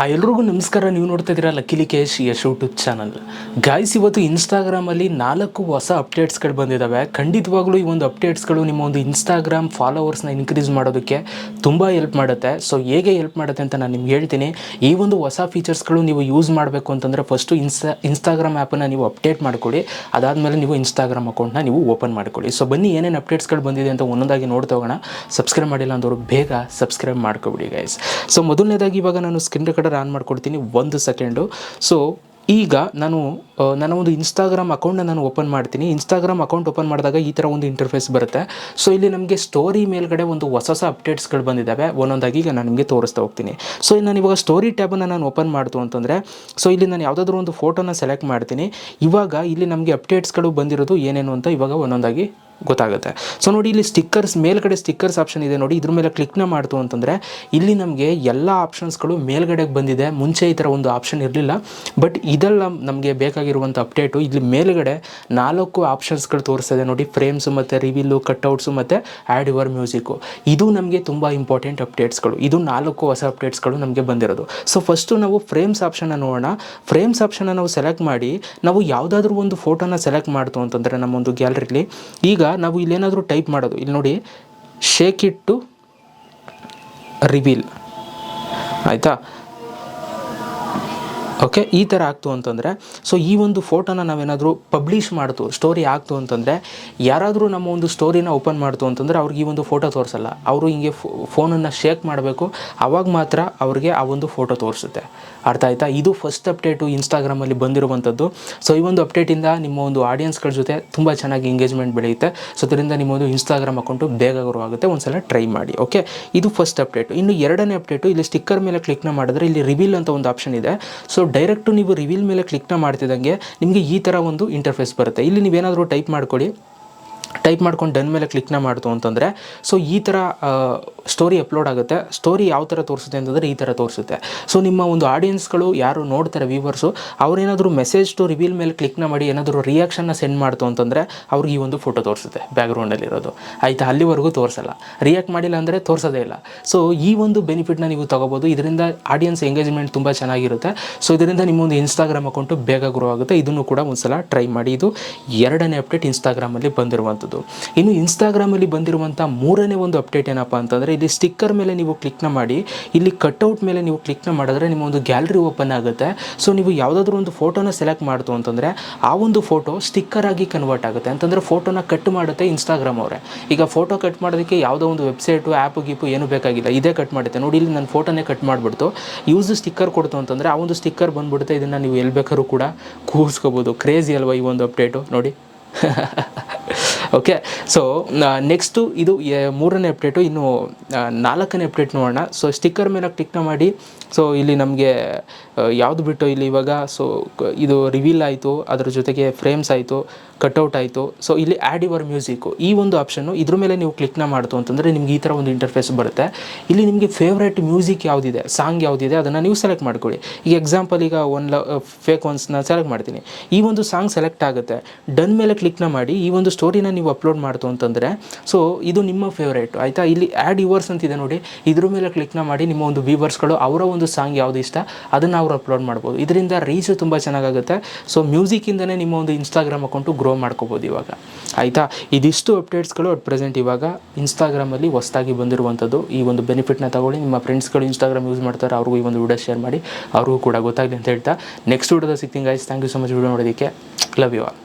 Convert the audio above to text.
Hi ಎಲ್ರಿಗೂ ನಮಸ್ಕಾರ. ನೀವು ನೋಡ್ತಾ ಇದ್ದೀರಾ ಲಕ್ಕಿಲಿ ಕೇಶ್ ಯಶ್ ಯೂಟ್ಯೂಬ್ ಚಾನಲ್ ಗಾಯ್ಸ್ ಇವತ್ತು ಇನ್ಸ್ಟಾಗ್ರಾಮಲ್ಲಿ ನಾಲ್ಕು ಹೊಸ ಅಪ್ಡೇಟ್ಸ್ಗಳು ಬಂದಿದ್ದಾವೆ ಖಂಡಿತವಾಗ್ಲೂ ಈ ಒಂದು ಅಪ್ಡೇಟ್ಸ್ಗಳು ನಿಮ್ಮ ಒಂದು ಇನ್ಸ್ಟಾಗ್ರಾಮ್ ಫಾಲೋವರ್ಸ್ನ ಇನ್ಕ್ರೀಸ್ ಮಾಡೋದಕ್ಕೆ ತುಂಬ ಹೆಲ್ಪ್ ಮಾಡುತ್ತೆ. ಸೊ ಹೇಗೆ ಹೆಲ್ಪ್ ಮಾಡುತ್ತೆ ಅಂತ ನಾನು ನಿಮ್ಗೆ ಹೇಳ್ತೀನಿ. ಈ ಒಂದು ಹೊಸ ಫೀಚರ್ಸ್ಗಳು ನೀವು ಯೂಸ್ ಮಾಡಬೇಕು ಅಂತಂದರೆ ಫಸ್ಟು ಇನ್ಸ್ಟಾ ಇನ್ಸ್ಟಾಗ್ರಾಮ್ ಆ್ಯಪನ್ನು ನೀವು ಅಪ್ಡೇಟ್ ಮಾಡ್ಕೊಳ್ಳಿ. ಅದಾದಮೇಲೆ ನೀವು ಇನ್ಸ್ಟಾಗ್ರಾಮ್ ಅಕೌಂಟ್ನ ನೀವು ಓಪನ್ ಮಾಡ್ಕೊಳ್ಳಿ. ಸೊ ಬನ್ನಿ ಏನೇನು ಅಪ್ಡೇಟ್ಸ್ಗಳು ಬಂದಿದೆ ಅಂತ ಒಂದೊಂದಾಗಿ ನೋಡ್ತಾ ಹೋಗೋಣ. ಸಬ್ಸ್ಕ್ರೈಬ್ ಮಾಡಿಲ್ಲ ಅಂದವರು ಬೇಗ ಸಬ್ಸ್ಕ್ರೈಬ್ ಮಾಡ್ಕೊಬಿಡಿ ಗೈಸ್ ಸೊ ಮೊದಲನೇದಾಗಿ ಇವಾಗ ನಾನು ಸ್ಕ್ರೀನ್ ರೆಕಾರ್ಡರ್ ಆನ್ ಮಾಡ್ಕೊಡ್ತೀನಿ ಒಂದು ಸೆಕೆಂಡು. ಸೊ ಈಗ ನಾನು ನನ್ನ ಒಂದು ಇನ್ಸ್ಟಾಗ್ರಾಮ್ ಅಕೌಂಟ್ನ ನಾನು ಓಪನ್ ಮಾಡ್ತೀನಿ. ಇನ್ಸ್ಟಾಗ್ರಾಮ್ ಅಕೌಂಟ್ ಓಪನ್ ಮಾಡಿದಾಗ ಈ ಥರ ಒಂದು ಇಂಟರ್ಫೇಸ್ ಬರುತ್ತೆ. ಸೊ ಇಲ್ಲಿ ನಮಗೆ ಸ್ಟೋರಿ ಮೇಲ್ಗಡೆ ಒಂದು ಹೊಸ ಹೊಸ ಅಪ್ಡೇಟ್ಸ್ಗಳು ಬಂದಿದ್ದಾವೆ ಒಂದೊಂದಾಗಿ ಈಗ ನಾನು ನಿಮಗೆ ತೋರಿಸ್ತಾ ಹೋಗ್ತೀನಿ. ಸೊ ನಾನು ಇವಾಗ ಸ್ಟೋರಿ ಟ್ಯಾಬನ್ನು ನಾನು ಓಪನ್ ಮಾಡ್ತು ಅಂತಂದರೆ ಸೊ ಇಲ್ಲಿ ನಾನು ಯಾವುದಾದ್ರೂ ಒಂದು ಫೋಟೋನ ಸೆಲೆಕ್ಟ್ ಮಾಡ್ತೀನಿ. ಇವಾಗ ಇಲ್ಲಿ ನಮಗೆ ಅಪ್ಡೇಟ್ಸ್ಗಳು ಬಂದಿರೋದು ಏನೇನು ಅಂತ ಇವಾಗ ಒಂದೊಂದಾಗಿ ಗೊತ್ತಾಗುತ್ತೆ. ಸೊ ನೋಡಿ, ಇಲ್ಲಿ ಸ್ಟಿಕ್ಕರ್ಸ್ ಮೇಲ್ಗಡೆ ಸ್ಟಿಕ್ಕರ್ಸ್ ಆಪ್ಷನ್ ಇದೆ ನೋಡಿ, ಇದ್ರ ಮೇಲೆ ಕ್ಲಿಕ್ನ ಮಾಡ್ತು ಅಂತಂದರೆ, ಇಲ್ಲಿ ನಮಗೆ ಎಲ್ಲ ಆಪ್ಷನ್ಸ್ಗಳು ಮೇಲ್ಗಡೆಗೆ ಬಂದಿದೆ. ಮುಂಚೆ ಈ ಥರ ಒಂದು ಆಪ್ಷನ್ ಇರಲಿಲ್ಲ. ಬಟ್ ಇದೆಲ್ಲ ನಮಗೆ ಬೇಕಾಗಿರುವಂಥ ಅಪ್ಡೇಟು ಇಲ್ಲಿ ಮೇಲ್ಗಡೆ ನಾಲ್ಕು ಆಪ್ಷನ್ಸ್ಗಳು ತೋರಿಸ್ತದೆ ನೋಡಿ ಫ್ರೇಮ್ಸು ಮತ್ತು ರಿವಿಲ್ಲು ಕಟ್ಔಟ್ಸು ಮತ್ತು ಆ್ಯಡ್ ಯುವರ್ ಮ್ಯೂಸಿಕ್ಕು ಇದು ನಮಗೆ ತುಂಬ ಇಂಪಾರ್ಟೆಂಟ್ ಅಪ್ಡೇಟ್ಸ್ಗಳು ಇದು ನಾಲ್ಕು ಹೊಸ ಅಪ್ಡೇಟ್ಸ್ಗಳು ನಮಗೆ ಬಂದಿರೋದು. ಸೊ ಫಸ್ಟು ನಾವು ಫ್ರೇಮ್ಸ್ ಆಪ್ಷನ್ನ ನೋಡೋಣ. ಫ್ರೇಮ್ಸ್ ಆಪ್ಷನ್ನ ನಾವು ಸೆಲೆಕ್ಟ್ ಮಾಡಿ, ನಾವು ಯಾವುದಾದ್ರೂ ಒಂದು ಫೋಟೋನ ಸೆಲೆಕ್ಟ್ ಮಾಡ್ತು ಅಂತಂದರೆ ನಮ್ಮೊಂದು ಗ್ಯಾಲರಿಲಿ ಈಗ ನಾವು ಇಲ್ಲೇನಾದರೂ ಟೈಪ್ ಮಾಡೋದು. ಇಲ್ಲಿ ನೋಡಿ ಶೇಕ್ ಇಟ್ಟು ರಿವೀಲ್ ಆಯಿತಾ? ಓಕೆ ಈ ಥರ ಆಗ್ತು ಅಂತಂದರೆ ಸೊ ಈ ಒಂದು ಫೋಟೋನ ನಾವೇನಾದರೂ ಪಬ್ಲಿಷ್ ಮಾಡ್ತು ಸ್ಟೋರಿ ಆಗ್ತು ಅಂತಂದರೆ, ಯಾರಾದರೂ ನಮ್ಮ ಒಂದು ಸ್ಟೋರಿನ ಓಪನ್ ಮಾಡ್ತು ಅಂತಂದರೆ ಅವ್ರಿಗೆ ಈ ಒಂದು ಫೋಟೋ ತೋರಿಸಲ್ಲ. ಅವರು ಹಿಂಗೆ ಫೋನನ್ನು ಶೇಕ್ ಮಾಡಬೇಕು ಆವಾಗ ಮಾತ್ರ ಅವ್ರಿಗೆ ಆ ಒಂದು ಫೋಟೋ ತೋರಿಸುತ್ತೆ. ಅರ್ಥ ಆಯ್ತಾ? ಇದು ಫಸ್ಟ್ ಅಪ್ಡೇಟು ಇನ್ಸ್ಟಾಗ್ರಾಮಲ್ಲಿ ಬಂದಿರುವಂಥದ್ದು ಸೊ ಈ ಒಂದು ಅಪ್ಡೇಟಿಂದ ನಿಮ್ಮ ಒಂದು ಆಡಿಯನ್ಸ್ಗಳ ಜೊತೆ ತುಂಬ ಚೆನ್ನಾಗಿ ಎಂಗೇಜ್ಮೆಂಟ್ ಬೆಳೆಯುತ್ತೆ. ಸೊ ಅದರಿಂದ ನಿಮ್ಮ ಒಂದು ಇನ್ಸ್ಟಾಗ್ರಾಮ್ ಅಕೌಂಟು ಬೇಗ ಗ್ರೋ ಆಗುತ್ತೆ. ಒಂದ್ಸಲ ಟ್ರೈ ಮಾಡಿ ಓಕೆ ಇದು ಫಸ್ಟ್ ಅಪ್ಡೇಟು ಇನ್ನು ಎರಡನೇ ಅಪ್ಡೇಟು ಇಲ್ಲಿ ಸ್ಟಿಕ್ಕರ್ ಮೇಲೆ ಕ್ಲಿಕ್ನ ಮಾಡಿದ್ರೆ ಇಲ್ಲಿ ರಿವೀಲ್ ಅಂತ ಒಂದು ಆಪ್ಷನ್ ಇದೆ. ಸೊ ಡೈರೆಕ್ಟು ನೀವು ರಿವೀಲ್ ಮೇಲೆ ಕ್ಲಿಕ್ನ ಮಾಡ್ತಿದ್ದಂಗೆ ನಿಮಗೆ ಈ ಥರ ಒಂದು ಇಂಟರ್ಫೇಸ್ ಬರುತ್ತೆ. ಇಲ್ಲಿ ನೀವೇನಾದರೂ ಟೈಪ್ ಮಾಡ್ಕೊಳ್ಳಿ ಟೈಪ್ ಮಾಡ್ಕೊಂಡು ಡನ್ ಮೇಲೆ ಕ್ಲಿಕ್ನ ಮಾಡ್ತು ಅಂತಂದರೆ ಸೊ ಈ ಥರ ಸ್ಟೋರಿ ಅಪ್ಲೋಡ್ ಆಗುತ್ತೆ. ಸ್ಟೋರಿ ಯಾವ ಥರ ತೋರಿಸುತ್ತೆ ಅಂತಂದರೆ ಈ ಥರ ತೋರಿಸುತ್ತೆ. ಸೊ ನಿಮ್ಮ ಒಂದು ಆಡಿಯನ್ಸ್ಗಳು ಯಾರು ನೋಡ್ತಾರೆ ವ್ಯೂವರ್ಸು ಅವ್ರೇನಾದರೂ ಮೆಸೇಜ್ ಟು ರಿವೀಲ್ ಮೇಲೆ ಕ್ಲಿಕ್ನ ಮಾಡಿ ಏನಾದರೂ ರಿಯಾಕ್ಷನ್ನ ಸೆಂಡ್ ಮಾಡ್ತು ಅಂತಂದರೆ, ಅವ್ರಿಗೆ ಈ ಒಂದು ಫೋಟೋ ತೋರಿಸುತ್ತೆ ಬ್ಯಾಕ್ಗ್ರೌಂಡಲ್ಲಿರೋದು ಆಯಿತಾ? ಅಲ್ಲಿವರೆಗೂ ತೋರಿಸಲ್ಲ. ರಿಯಾಕ್ಟ್ ಮಾಡಿಲ್ಲ ಅಂದರೆ ತೋರಿಸೋದೇ ಇಲ್ಲ. ಸೊ ಈ ಒಂದು ಬೆನಿಫಿಟ್ನ ನೀವು ತೊಗೋಬೋದು. ಇದರಿಂದ ಆಡಿಯನ್ಸ್ ಎಂಗೇಜ್ಮೆಂಟ್ ತುಂಬ ಚೆನ್ನಾಗಿರುತ್ತೆ. ಸೊ ಇದರಿಂದ ನಿಮ್ಮ ಒಂದು ಇನ್ಸ್ಟಾಗ್ರಾಮ್ ಅಕೌಂಟು ಬೇಗ ಗ್ರೋ ಆಗುತ್ತೆ. ಇದನ್ನು ಕೂಡ ಒಂದು ಸಲ ಟ್ರೈ ಮಾಡಿ. ಇದು ಎರಡನೇ ಅಪ್ಡೇಟ್ ಇನ್ಸ್ಟಾಗ್ರಾಮಲ್ಲಿ ಬಂದಿರುವಂಥದ್ದು. ಇನ್ನು ಇನ್ಸ್ಟಾಗ್ರಾಮಲ್ಲಿ ಬಂದಿರುವಂಥ ಮೂರನೇ ಒಂದು ಅಪ್ಡೇಟ್ ಏನಪ್ಪ ಅಂತಂದರೆ, ಇಲ್ಲಿ ಸ್ಟಿಕ್ಕರ್ ಮೇಲೆ ನೀವು ಕ್ಲಿಕ್ನ ಮಾಡಿ, ಇಲ್ಲಿ ಕಟ್ಔಟ್ ಮೇಲೆ ನೀವು ಕ್ಲಿಕ್ನ ಮಾಡಿದ್ರೆ ನಿಮ್ಮ ಒಂದು ಗ್ಯಾಲರಿ ಓಪನ್ ಆಗುತ್ತೆ. ಸೊ ನೀವು ಯಾವುದಾದ್ರೂ ಒಂದು ಫೋಟೋನ ಸೆಲೆಕ್ಟ್ ಮಾಡ್ತು ಅಂತಂದರೆ, ಆ ಒಂದು ಫೋಟೋ ಸ್ಟಿಕ್ಕರ್ ಆಗಿ ಕನ್ವರ್ಟ್ ಆಗುತ್ತೆ. ಅಂತಂದರೆ ಫೋಟೋನ ಕಟ್ ಮಾಡುತ್ತೆ ಇನ್ಸ್ಟಾಗ್ರಾಮ್ ಅವರೇ. ಈಗ ಫೋಟೋ ಕಟ್ ಮಾಡೋದಕ್ಕೆ ಯಾವುದೋ ಒಂದು ವೆಬ್ಸೈಟು ಆ್ಯಪ್ ಗೀಪು ಏನು ಬೇಕಾಗಿಲ್ಲ. ಇದೇ ಕಟ್ ಮಾಡುತ್ತೆ. ನೋಡಿ, ಇಲ್ಲಿ ನನ್ನ ಫೋಟೋನೇ ಕಟ್ ಮಾಡಿಬಿಡ್ತು. ಯೂಸ್ ಸ್ಟಿಕ್ಕರ್ ಕೊಡ್ತು ಅಂತಂದರೆ, ಆ ಒಂದು ಸ್ಟಿಕ್ಕರ್ ಬಂದುಬಿಡುತ್ತೆ. ಇದನ್ನು ನೀವು ಎಲ್ಲಿ ಬೇಕಾದ್ರೂ ಕೂಡ ಕೂರಿಸ್ಕೋಬೋದು. ಕ್ರೇಜಿ ಅಲ್ವಾ ಈ ಒಂದು ಅಪ್ಡೇಟು ನೋಡಿ. ಓಕೆ ಸೊ ನೆಕ್ಸ್ಟು ಇದು ಮೂರನೇ ಅಪ್ಡೇಟು ಇನ್ನು ನಾಲ್ಕನೇ ಅಪ್ಡೇಟ್ ನೋಡೋಣ. ಸೊ ಸ್ಟಿಕ್ಕರ್ ಮೇಲೆ ಕ್ಲಿಕ್ನ ಮಾಡಿ. ಸೊ ಇಲ್ಲಿ ನಮಗೆ ಯಾವುದು ಬಿಟ್ಟು ಇಲ್ಲಿ ಇವಾಗ ಸೊ ಇದು ರಿವೀಲ್ ಆಯಿತು, ಅದರ ಜೊತೆಗೆ ಫ್ರೇಮ್ಸ್ ಆಯಿತು ಕಟೌಟ್ ಆಯಿತು. ಸೊ ಇಲ್ಲಿ ಆ್ಯಡ್ ಯುವರ್ ಮ್ಯೂಸಿಕ್ಕು ಈ ಒಂದು ಆಪ್ಷನ್ನು ಇದ್ರ ಮೇಲೆ ನೀವು ಕ್ಲಿಕ್ನ ಮಾಡ್ತು ಅಂತಂದರೆ ನಿಮ್ಗೆ ಈ ಥರ ಒಂದು ಇಂಟರ್ಫೇಸ್ ಬರುತ್ತೆ. ಇಲ್ಲಿ ನಿಮಗೆ ಫೇವ್ರೇಟ್ ಮ್ಯೂಸಿಕ್ ಯಾವುದಿದೆ ಸಾಂಗ್ ಯಾವುದಿದೆ, ಅದನ್ನು ನೀವು ಸೆಲೆಕ್ಟ್ ಮಾಡ್ಕೊಳ್ಳಿ. ಈಗ ಎಕ್ಸಾಂಪಲ್ ಈಗ ಒನ್ ಲ ಫೇಕ್ ಒನ್ಸ್ನ ಸೆಲೆಕ್ಟ್ ಮಾಡ್ತೀನಿ. ಈ ಒಂದು ಸಾಂಗ್ ಸೆಲೆಕ್ಟ್ ಆಗುತ್ತೆ. ಡನ್ ಮೇಲೆ ಕ್ಲಿಕ್ನ ಮಾಡಿ, ಈ ಒಂದು ಸ್ಟೋರಿನ ನೀವು ಅಪ್ಲೋಡ್ ಮಾಡ್ತು ಅಂತಂದರೆ ಸೊ ಇದು ನಿಮ್ಮ ಫೇವ್ರೇಟ್ ಆಯಿತಾ? ಇಲ್ಲಿ ಆ್ಯಡ್ ಯುವರ್ಸ್ ಅಂತಿದೆ ನೋಡಿ. ಇದ್ರ ಮೇಲೆ ಕ್ಲಿಕ್ನ ಮಾಡಿ ನಿಮ್ಮ ಒಂದು ವ್ಯೂವರ್ಸ್ಗಳು ಅವರ ಒಂದು ಸಾಂಗ್ ಯಾವುದು ಇಷ್ಟ, ಅದನ್ನು ಅವರು ಅಪ್ಲೋಡ್ ಮಾಡ್ಬೋದು. ಇದರಿಂದ ರೀಚು ತುಂಬ ಚೆನ್ನಾಗಾಗುತ್ತೆ. ಸೊ ಮ್ಯೂಸಿಕಿಂದನೇ ನಿಮ್ಮ ಒಂದು ಇನ್ಸ್ಟಾಗ್ರಾಮ್ ಅಕೌಂಟು ಗ್ರೋ ಮಾಡ್ಕೋಬೋದು ಇವಾಗ. ಆಯಿತಾ? ಇದಿಷ್ಟು ಅಪ್ಡೇಟ್ಸ್ಗಳು ಅಟ್ ಪ್ರೆಸೆಂಟ್ ಇವಾಗ ಇನ್ಸ್ಟಾಗ್ರಾಮಲ್ಲಿ ಹೊಸದಾಗಿ ಬಂದಿರುವಂಥದ್ದು ಈ ಒಂದು ಬೆನಿಫಿಟ್ನ ತಗೊಳ್ಳಿ. ನಿಮ್ಮ ಫ್ರೆಂಡ್ಸ್ಗಳು ಇನ್ಸ್ಟಾಗ್ರಾಮ್ ಯೂಸ್ ಮಾಡ್ತಾರೆ, ಅವ್ರಿಗೂ ಈ ಒಂದು ವಿಡಿಯೋ ಶೇರ್ ಮಾಡಿ. ಅವ್ರಿಗೂ ಕೂಡ ಗೊತ್ತಾಗಲಿ ಅಂತ ಹೇಳ್ತಾ. ನೆಕ್ಸ್ಟ್ ವಿಡಿಯೋದ ಸಿಗ್ತೀನಿ guys thank you so much video ನೋಡೋದಕ್ಕೆ ಲವ್ ಯು ಆಲ್